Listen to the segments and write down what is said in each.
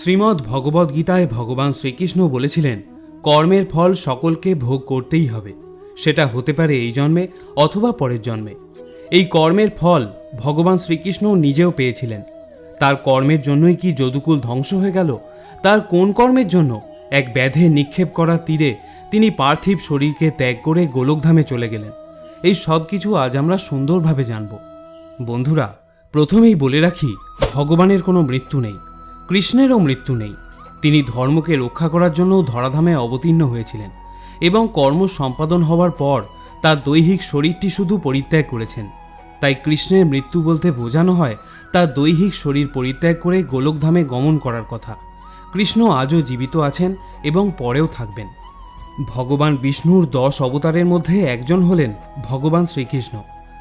শ্রীমদ্ ভগবদ্ গীতায় ভগবান শ্রীকৃষ্ণ বলেছিলেন, কর্মের ফল সকলকে ভোগ করতেই হবে। সেটা হতে পারে এই জন্মে অথবা পরের জন্মে। এই কর্মের ফল ভগবান শ্রীকৃষ্ণ নিজেও পেয়েছিলেন। তার কর্মের জন্যই কি যদুকুল ধ্বংস হয়ে গেল? তার কোন কর্মের জন্য? এক ব্যাধে নিক্ষেপ করা তীরে তিনি পার্থিব শরীরকে ত্যাগ করে গোলকধামে চলে গেলেন। এই সব কিছু আজ আমরা সুন্দরভাবে জানব। বন্ধুরা, প্রথমেই বলে রাখি, ভগবানের কোনো মৃত্যু নেই। কৃষ্ণেরও মৃত্যু নেই। তিনি ধর্মকে রক্ষা করার জন্য ধরাধামে অবতীর্ণ হয়েছিলেন এবং কর্ম সম্পাদন হওয়ার পর তার দৈহিক শরীরটি শুধু পরিত্যাগ করেছেন। তাই কৃষ্ণের মৃত্যু বলতে বোঝানো হয় তার দৈহিক শরীর পরিত্যাগ করে গোলকধামে গমন করার কথা। কৃষ্ণ আজও জীবিত আছেন এবং পরেও থাকবেন। ভগবান বিষ্ণুর দশ অবতারের মধ্যে একজন হলেন ভগবান শ্রীকৃষ্ণ।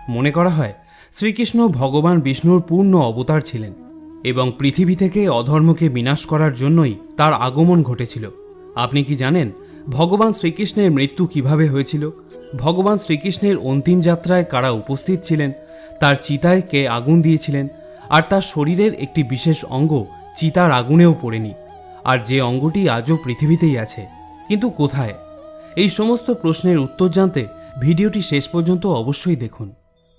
মনে করা হয়, শ্রীকৃষ্ণ ভগবান বিষ্ণুর পূর্ণ অবতার ছিলেন। এবং পৃথিবী থেকে অধর্মকে বিনাশ করার জন্যই তার আগমন ঘটেছিল। আপনি কি জানেন ভগবান শ্রীকৃষ্ণের মৃত্যু কীভাবে হয়েছিল? ভগবান শ্রীকৃষ্ণের অন্তিম যাত্রায় কারা উপস্থিত ছিলেন? তার চিতায় কে আগুন দিয়েছিলেন? আর তার শরীরের একটি বিশেষ অঙ্গ চিতার আগুনেও পড়েনি। আর যে অঙ্গটি আজও পৃথিবীতেই আছে, কিন্তু কোথায়? এই সমস্ত প্রশ্নের উত্তর জানতে ভিডিওটি শেষ পর্যন্ত অবশ্যই দেখুন।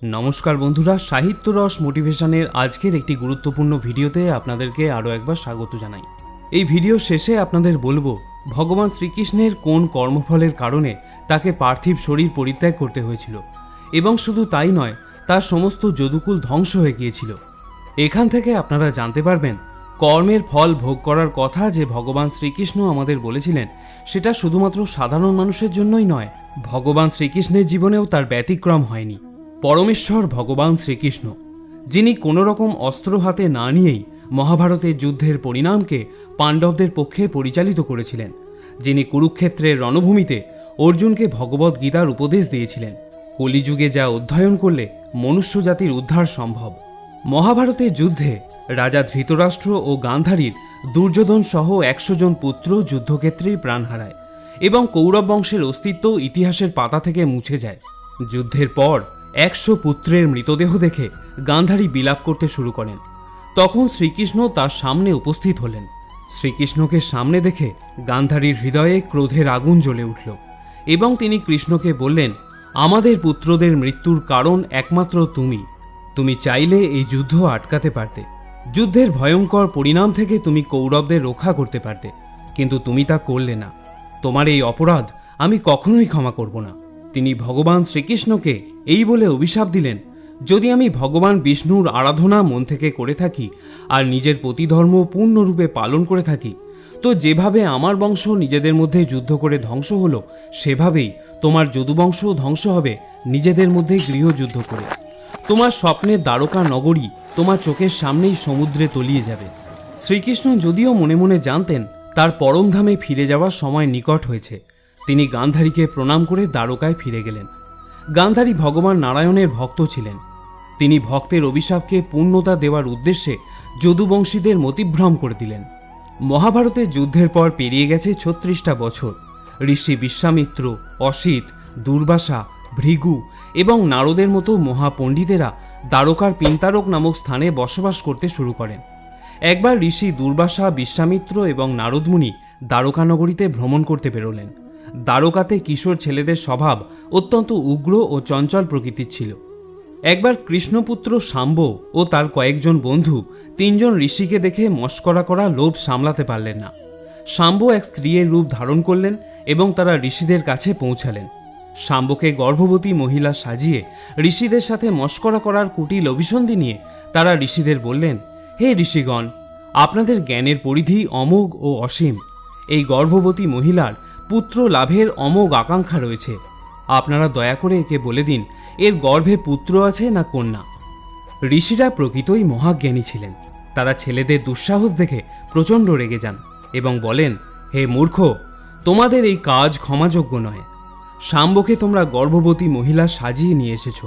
নমস্কার বন্ধুরা, সাহিত্য রস মোটিভেশনের আজকের একটি গুরুত্বপূর্ণ ভিডিওতে আপনাদেরকে আরও একবার স্বাগত জানাই। এই ভিডিও শেষে আপনাদের বলব, ভগবান শ্রীকৃষ্ণের কোন কর্মফলের কারণে তাকে পার্থিব শরীর পরিত্যাগ করতে হয়েছিল? এবং শুধু তাই নয়, তার সমস্ত যদুকুল ধ্বংস হয়ে গিয়েছিল। এখান থেকে আপনারা জানতে পারবেন, কর্মের ফল ভোগ করার কথা যে ভগবান শ্রীকৃষ্ণ আমাদের বলেছিলেন, সেটা শুধুমাত্র সাধারণ মানুষের জন্যই নয়, ভগবান শ্রীকৃষ্ণের জীবনেও তার ব্যতিক্রম হয়নি। পরমেশ্বর ভগবান শ্রীকৃষ্ণ, যিনি কোনো রকম অস্ত্র হাতে না নিয়েই মহাভারতের যুদ্ধের পরিণামকে পাণ্ডবদের পক্ষে পরিচালিত করেছিলেন, যিনি কুরুক্ষেত্রের রণভূমিতে অর্জুনকে ভগবদ্ গীতার উপদেশ দিয়েছিলেন। কলিযুগে যা অধ্যয়ন করলে মনুষ্য জাতির উদ্ধার সম্ভব। মহাভারতের যুদ্ধে রাজা ধৃতরাষ্ট্র ও গান্ধারীর দুর্যোধন সহ একশো জন পুত্র যুদ্ধক্ষেত্রেই প্রাণ হারায় এবং কৌরব বংশের অস্তিত্ব ইতিহাসের পাতা থেকে মুছে যায়। যুদ্ধের পর একশো পুত্রের মৃতদেহ দেখে গান্ধারী বিলাপ করতে শুরু করেন। তখন শ্রীকৃষ্ণ তার সামনে উপস্থিত হলেন। শ্রীকৃষ্ণকে সামনে দেখে গান্ধারীর হৃদয়ে ক্রোধের আগুন জ্বলে উঠল এবং তিনি কৃষ্ণকে বললেন, আমাদের পুত্রদের মৃত্যুর কারণ একমাত্র তুমি। তুমি চাইলে এই যুদ্ধ আটকাতে পারতে। যুদ্ধের ভয়ঙ্কর পরিণাম থেকে তুমি কৌরবদের রক্ষা করতে পারতে। কিন্তু তুমি তা করলে না। তোমার এই অপরাধ আমি কখনোই ক্ষমা করব না। তিনি ভগবান শ্রীকৃষ্ণকে এই বলে অভিশাপ দিলেন, যদি আমি ভগবান বিষ্ণুর আরাধনা মন থেকে করে থাকি আর নিজের প্রতিধর্ম পূর্ণরূপে পালন করে থাকি, তো যেভাবে আমার বংশ নিজেদের মধ্যে যুদ্ধ করে ধ্বংস হলো, সেভাবেই তোমার যদুবংশ ধ্বংস হবে নিজেদের মধ্যে গৃহযুদ্ধ করে। তোমার স্বপ্নের দ্বারকা নগরী তোমার চোখের সামনেই সমুদ্রে তলিয়ে যাবে। শ্রীকৃষ্ণ যদিও মনে মনে জানতেন, তার পরমধামে ফিরে যাওয়ার সময় নিকট হয়েছে। তিনি গান্ধারীকে প্রণাম করে দ্বারকায় ফিরে গেলেন। গান্ধারী ভগবান নারায়ণের ভক্ত ছিলেন। তিনি ভক্তের অভিশাপকে পূর্ণতা দেওয়ার উদ্দেশ্যে যদুবংশীদের মতিভ্রম করে দিলেন। মহাভারতে যুদ্ধের পর পেরিয়ে গেছে ছত্রিশটা বছর। ঋষি বিশ্বামিত্র, অসিত, দুর্বাসা, ভৃগু এবং নারদের মতো মহাপণ্ডিতেরা দ্বারকার পিন্তারক নামক স্থানে বসবাস করতে শুরু করেন। একবার ঋষি দুর্বাসা, বিশ্বামিত্র এবং নারদমুনি দ্বারকানগরীতে ভ্রমণ করতে বেরোলেন। দ্বারকাতে কিশোর ছেলেদের স্বভাব অত্যন্ত উগ্র ও চঞ্চল প্রকৃতির ছিল। একবার কৃষ্ণপুত্র শাম্ব ও তার কয়েকজন বন্ধু তিনজন ঋষিকে দেখে মস্করা করা লোভ সামলাতে পারলেন না। শাম্ব এক স্ত্রীর রূপ ধারণ করলেন এবং তারা ঋষিদের কাছে পৌঁছালেন। শাম্বকে গর্ভবতী মহিলা সাজিয়ে ঋষিদের সাথে মস্করা করার কুটিল অভিসন্ধি নিয়ে তারা ঋষিদের বললেন, হে ঋষিগণ, আপনাদের জ্ঞানের পরিধি অমোঘ ও অসীম। এই গর্ভবতী মহিলার পুত্র লাভের অমোঘ আকাঙ্ক্ষা রয়েছে। আপনারা দয়া করে একে বলে দিন, এর গর্ভে পুত্র আছে না কন্যা? ঋষিরা প্রকৃতই মহাজ্ঞানী ছিলেন। তারা ছেলেদের দুঃসাহস দেখে প্রচণ্ড রেগে যান এবং বলেন, হে মূর্খ, তোমাদের এই কাজ ক্ষমাযোগ্য নয়। শাম্বকে তোমরা গর্ভবতী মহিলা সাজিয়ে নিয়ে এসেছ,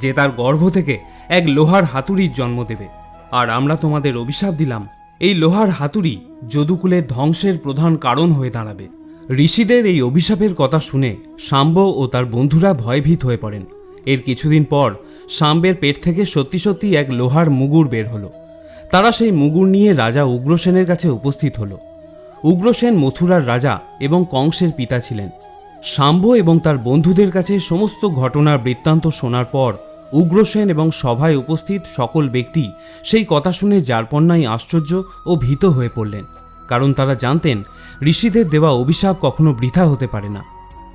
যে তার গর্ভ থেকে এক লোহার হাতুড়ির জন্ম দেবে। আর আমরা তোমাদের অভিশাপ দিলাম, এই লোহার হাতুড়ি যদুকুলের ধ্বংসের প্রধান কারণ হয়ে দাঁড়াবে। ঋষিদের এই অভিশাপের কথা শুনে শাম্ব ও তার বন্ধুরা ভয়ভীত হয়ে পড়েন। এর কিছুদিন পর শাম্বের পেট থেকে সত্যি সত্যি এক লোহার মুগুর বের হলো। তারা সেই মুগুর নিয়ে রাজা উগ্রসেনের কাছে উপস্থিত হল। উগ্রসেন মথুরার রাজা এবং কংসের পিতা ছিলেন। শাম্ব এবং তার বন্ধুদের কাছে সমস্ত ঘটনার বৃত্তান্ত শোনার পর উগ্রসেন এবং সভায় উপস্থিত সকল ব্যক্তি সেই কথা শুনে যারপন্নাই আশ্চর্য ও ভীত হয়ে পড়লেন। কারণ তারা জানতেন, ঋষিদের দেওয়া অভিশাপ কখনো বৃথা হতে পারে না।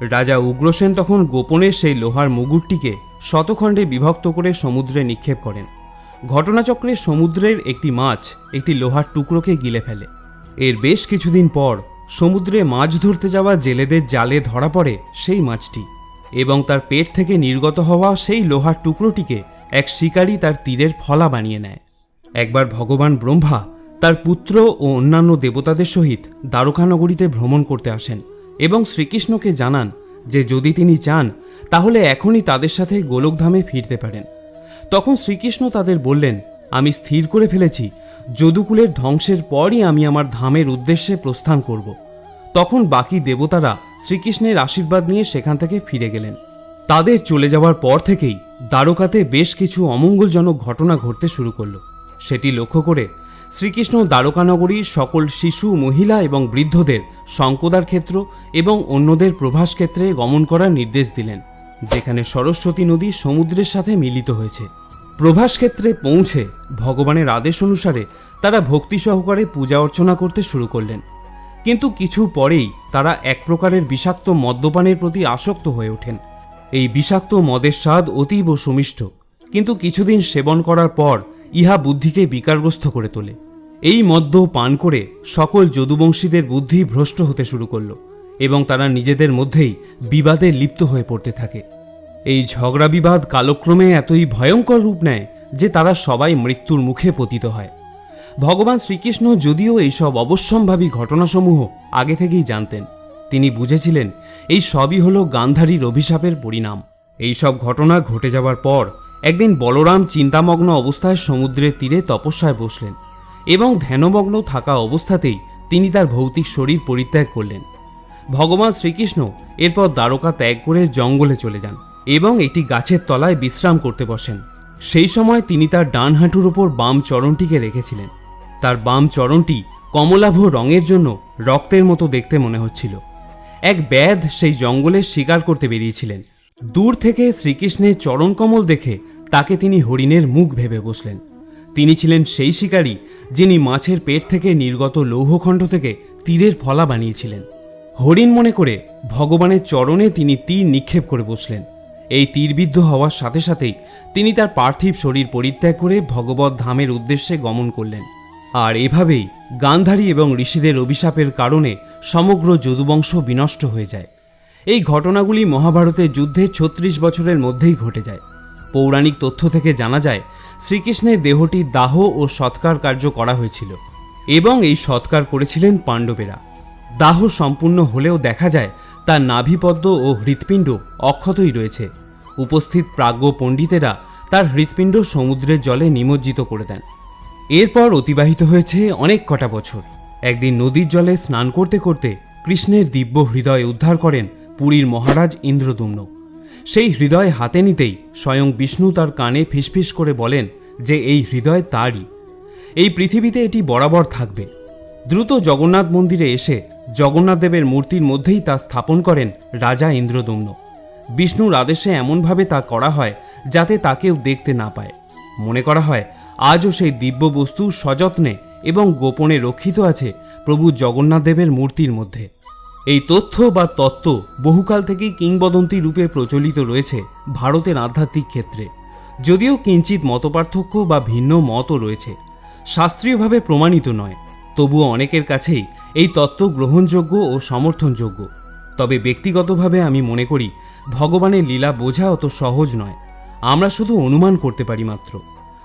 রাজা উগ্রসেন তখন গোপনে সেই লোহার মুগুরটিকে শতখণ্ডে বিভক্ত করে সমুদ্রে নিক্ষেপ করেন। ঘটনাচক্রে সমুদ্রের একটি মাছ একটি লোহার টুকরোকে গিলে ফেলে। এর বেশ কিছুদিন পর সমুদ্রে মাছ ধরতে যাওয়া জেলেদের জালে ধরা পড়ে সেই মাছটি এবং তার পেট থেকে নির্গত হওয়া সেই লোহার টুকরোটিকে এক শিকারী তার তীরের ফলা বানিয়ে নেয়। একবার ভগবান ব্রহ্মা তার পুত্র ও অন্যান্য দেবতাদের সহিত দ্বারকানগরীতে ভ্রমণ করতে আসেন এবং শ্রীকৃষ্ণকে জানান যে যদি তিনি চান, তাহলে এখনই তাদের সাথে গোলকধামে ফিরতে পারেন। তখন শ্রীকৃষ্ণ তাদের বললেন, আমি স্থির করে ফেলেছি, যদুকুলের ধ্বংসের পরই আমি আমার ধামের উদ্দেশ্যে প্রস্থান করব। তখন বাকি দেবতারা শ্রীকৃষ্ণের আশীর্বাদ নিয়ে সেখান থেকে ফিরে গেলেন। তাদের চলে যাওয়ার পর থেকেই দ্বারকাতে বেশ কিছু অমঙ্গলজনক ঘটনা ঘটতে শুরু করল। সেটি লক্ষ্য করে শ্রীকৃষ্ণ দ্বারকানগরীর সকল শিশু, মহিলা এবং বৃদ্ধদের শঙ্কদার ক্ষেত্র এবং অন্যদের প্রভাস ক্ষেত্রে গমন করার নির্দেশ দিলেন, যেখানে সরস্বতী নদী সমুদ্রের সাথে মিলিত হয়েছে। প্রভাস ক্ষেত্রে পৌঁছে ভগবানের আদেশ অনুসারে তারা ভক্তি সহকারে পূজা অর্চনা করতে শুরু করলেন। কিন্তু কিছু পরেই তারা এক প্রকারের বিষাক্ত মদ্যপানের প্রতি আসক্ত হয়ে ওঠেন। এই বিষাক্ত মদের স্বাদ অতীব সুমিষ্ট, কিন্তু কিছুদিন সেবন করার পর ইহা বুদ্ধিকে বিকারগ্রস্ত করে তোলে। এই মদ্য পান করে সকল যদুবংশীদের বুদ্ধি ভ্রষ্ট হতে শুরু করল এবং তারা নিজেদের মধ্যেই বিবাদে লিপ্ত হয়ে পড়তে থাকে। এই ঝগড়া বিবাদ কালক্রমে এতই ভয়ঙ্কর রূপ নেয় যে তারা সবাই মৃত্যুর মুখে পতিত হয়। ভগবান শ্রীকৃষ্ণ যদিও এইসব অবশ্যম্ভাবী ঘটনাসমূহ আগে থেকেই জানতেন, তিনি বুঝেছিলেন এই সবই হল গান্ধারীর অভিশাপের পরিণাম। এই সব ঘটনা ঘটে যাওয়ার পর একদিন বলরাম চিন্তামগ্ন অবস্থায় সমুদ্রের তীরে তপস্যায় বসলেন এবং ধ্যানমগ্ন থাকা অবস্থাতেই তিনি তার ভৌতিক শরীর পরিত্যাগ করলেন। ভগবান শ্রীকৃষ্ণ এরপর দ্বারকা ত্যাগ করে জঙ্গলে চলে যান এবং একটি গাছের তলায় বিশ্রাম করতে বসেন। সেই সময় তিনি তার ডান হাঁটুর ওপর বাম চরণটিকে রেখেছিলেন। তার বাম চরণটি কমলাভ রঙের জন্য রক্তের মতো দেখতে মনে হচ্ছিল। এক ব্যাধ সেই জঙ্গলে শিকার করতে বেরিয়েছিলেন। দূর থেকে শ্রীকৃষ্ণের চরণকমল দেখে তাকে তিনি হরিণের মুখ ভেবে বসলেন। তিনি ছিলেন সেই শিকারী যিনি মাছের পেট থেকে নির্গত লৌহখণ্ড থেকে তীরের ফলা বানিয়েছিলেন। হরিণ মনে করে ভগবানের চরণে তিনি তীর নিক্ষেপ করে বসলেন। এই তীরবিদ্ধ হওয়ার সাথে সাথেই তিনি তার পার্থিব শরীর পরিত্যাগ করে ভগবত ধামের উদ্দেশ্যে গমন করলেন। আর এভাবেই গান্ধারী এবং ঋষিদের অভিশাপের কারণে সমগ্র যদুবংশ বিনষ্ট হয়ে যায়। এই ঘটনাগুলি মহাভারতের যুদ্ধে ছত্রিশ বছরের মধ্যেই ঘটে যায়। পৌরাণিক তথ্য থেকে জানা যায়, শ্রীকৃষ্ণের দেহটি দাহ ও সৎকার কার্য করা হয়েছিল এবং এই সৎকার করেছিলেন পাণ্ডবেরা। দাহ সম্পূর্ণ হলেও দেখা যায়, তার নাভিপদ্ম ও হৃৎপিণ্ড অক্ষতই রয়েছে। উপস্থিত প্রাজ্ঞ পণ্ডিতেরা তার হৃৎপিণ্ড সমুদ্রের জলে নিমজ্জিত করে দেন। এরপর অতিবাহিত হয়েছে অনেক কটা বছর। একদিন নদীর জলে স্নান করতে করতে কৃষ্ণের দিব্য হৃদয় উদ্ধার করেন পুরীর মহারাজ ইন্দ্রদুম্ন। সেই হৃদয় হাতে নিতেই স্বয়ং বিষ্ণু তার কানে ফিসফিস করে বলেন যে এই হৃদয় তারই। এই পৃথিবীতে এটি বরাবর থাকবে। দ্রুত জগন্নাথ মন্দিরে এসে জগন্নাথদেবের মূর্তির মধ্যেই তা স্থাপন করেন রাজা ইন্দ্রদম্ন। বিষ্ণুর আদেশে এমনভাবে তা করা হয় যাতে তাকেও দেখতে না পায়। মনে করা হয়, আজও সেই দিব্য বস্তু সযত্নে এবং গোপনে রক্ষিত আছে প্রভু জগন্নাথদেবের মূর্তির মধ্যে। এই তথ্য বা তত্ত্ব বহুকাল থেকেই কিংবদন্তি রূপে প্রচলিত রয়েছে ভারতের আধ্যাত্মিক ক্ষেত্রে। যদিও কিঞ্চিত মতপার্থক্য বা ভিন্ন মতও রয়েছে, শাস্ত্রীয়ভাবে প্রমাণিত নয়, তবুও অনেকের কাছেই এই তত্ত্ব গ্রহণযোগ্য ও সমর্থনযোগ্য। তবে ব্যক্তিগতভাবে আমি মনে করি, ভগবানের লীলা বোঝা অত সহজ নয়, আমরা শুধু অনুমান করতে পারি মাত্র।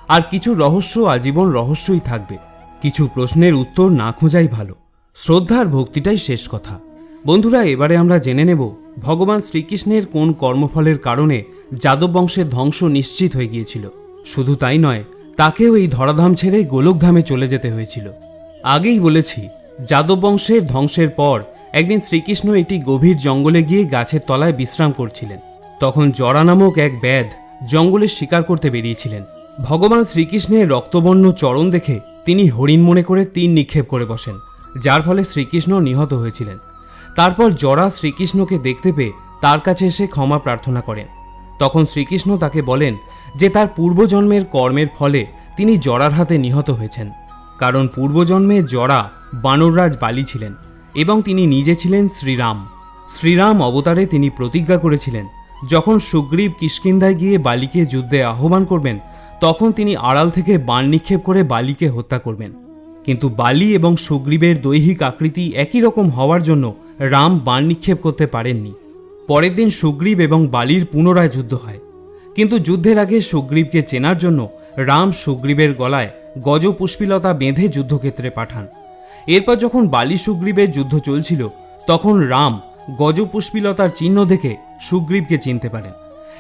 আর কিছু রহস্য আজীবন রহস্যই থাকবে, কিছু প্রশ্নের উত্তর না খোঁজাই ভালো। শ্রদ্ধার ভক্তিটাই শেষ কথা। বন্ধুরা, এবারে আমরা জেনে নেব ভগবান শ্রীকৃষ্ণের কোন কর্মফলের কারণে যাদব বংশের ধ্বংস নিশ্চিত হয়ে গিয়েছিল। শুধু তাই নয়, তাকেও এই ধরাধাম ছেড়ে গোলকধামে চলে যেতে হয়েছিল। আগেই বলেছি, যাদব বংশের ধ্বংসের পর একদিন শ্রীকৃষ্ণ একটি গভীর জঙ্গলে গিয়ে গাছের তলায় বিশ্রাম করছিলেন। তখন জরা নামক এক ব্যাধ জঙ্গলে শিকার করতে বেরিয়েছিলেন। ভগবান শ্রীকৃষ্ণের রক্তবর্ণ চরণ দেখে তিনি হরিণ মনে করে তীর নিক্ষেপ করে বসেন, যার ফলে শ্রীকৃষ্ণ নিহত হয়েছিলেন। তারপর জরা শ্রীকৃষ্ণকে দেখতে পেয়ে তার কাছে এসে ক্ষমা প্রার্থনা করেন। তখন শ্রীকৃষ্ণ তাকে বলেন যে তার পূর্বজন্মের কর্মের ফলে তিনি জরার হাতে নিহত হয়েছেন। কারণ পূর্বজন্মে জরা বানররাজ বালি ছিলেন এবং তিনি নিজে ছিলেন শ্রীরাম। শ্রীরাম অবতারে তিনি প্রতিজ্ঞা করেছিলেন, যখন সুগ্রীব কিষ্কিন্ধায় গিয়ে বালিকে যুদ্ধে আহ্বান করবেন, তখন তিনি আড়াল থেকে বাণ নিক্ষেপ করে বালিকে হত্যা করবেন। কিন্তু বালি এবং সুগ্রীবের দৈহিক আকৃতি একই রকম হওয়ার জন্য রাম বাণ নিক্ষেপ করতে পারেননি। পরের দিন সুগ্রীব এবং বালির পুনরায় যুদ্ধ হয়। কিন্তু যুদ্ধের আগে সুগ্রীবকে চেনার জন্য রাম সুগ্রীবের গলায় গজ পুষ্পিলতা বেঁধে যুদ্ধক্ষেত্রে পাঠান। এরপর যখন বালি সুগ্রীবের যুদ্ধ চলছিল, তখন রাম গজ পুষ্পিলতার চিহ্ন দেখে সুগ্রীবকে চিনতে পারেন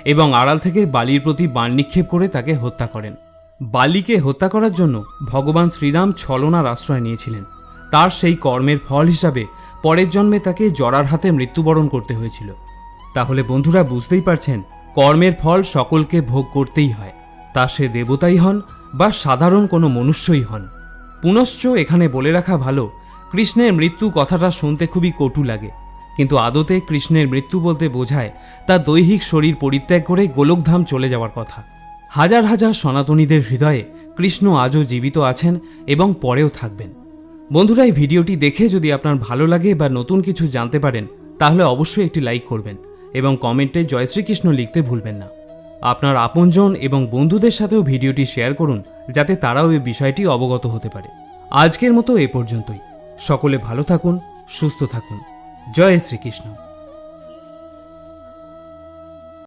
এবং আড়াল থেকে বালির প্রতি বাণ নিক্ষেপ করে তাকে হত্যা করেন। বালিকে হত্যা করার জন্য ভগবান শ্রীরাম ছলনার আশ্রয় নিয়েছিলেন। তার সেই কর্মের ফল হিসাবে পরের জন্মে তাকে জরার হাতে মৃত্যুবরণ করতে হয়েছিল। তাহলে বন্ধুরা বুঝতেই পারছেন, কর্মের ফল সকলকে ভোগ করতেই হয়। তা সে দেবতাই হন বা সাধারণ কোনো মনুষ্যই হন। পুনশ্চ এখানে বলে রাখা ভালো, কৃষ্ণের মৃত্যু কথাটা শুনতে খুবই কটু লাগে। কিন্তু আদতে কৃষ্ণের মৃত্যু বলতে বোঝায় তার দৈহিক শরীর পরিত্যাগ করে গোলকধাম চলে যাওয়ার কথা। হাজার হাজার সনাতনীদের হৃদয়ে কৃষ্ণ আজও জীবিত আছেন এবং পরেও থাকবেন। বন্ধুরা, এই ভিডিওটি দেখে যদি আপনার ভালো লাগে বা নতুন কিছু জানতে পারেন, তাহলে অবশ্যই একটি লাইক করবেন এবং কমেন্টে জয় শ্রীকৃষ্ণ লিখতে ভুলবেন না। আপনার আপনজন এবং বন্ধুদের সাথেও ভিডিওটি শেয়ার করুন, যাতে তারাও এই বিষয়টি অবগত হতে পারে। আজকের মতো এ পর্যন্তই। সকলে ভালো থাকুন, সুস্থ থাকুন। জয় শ্রীকৃষ্ণ।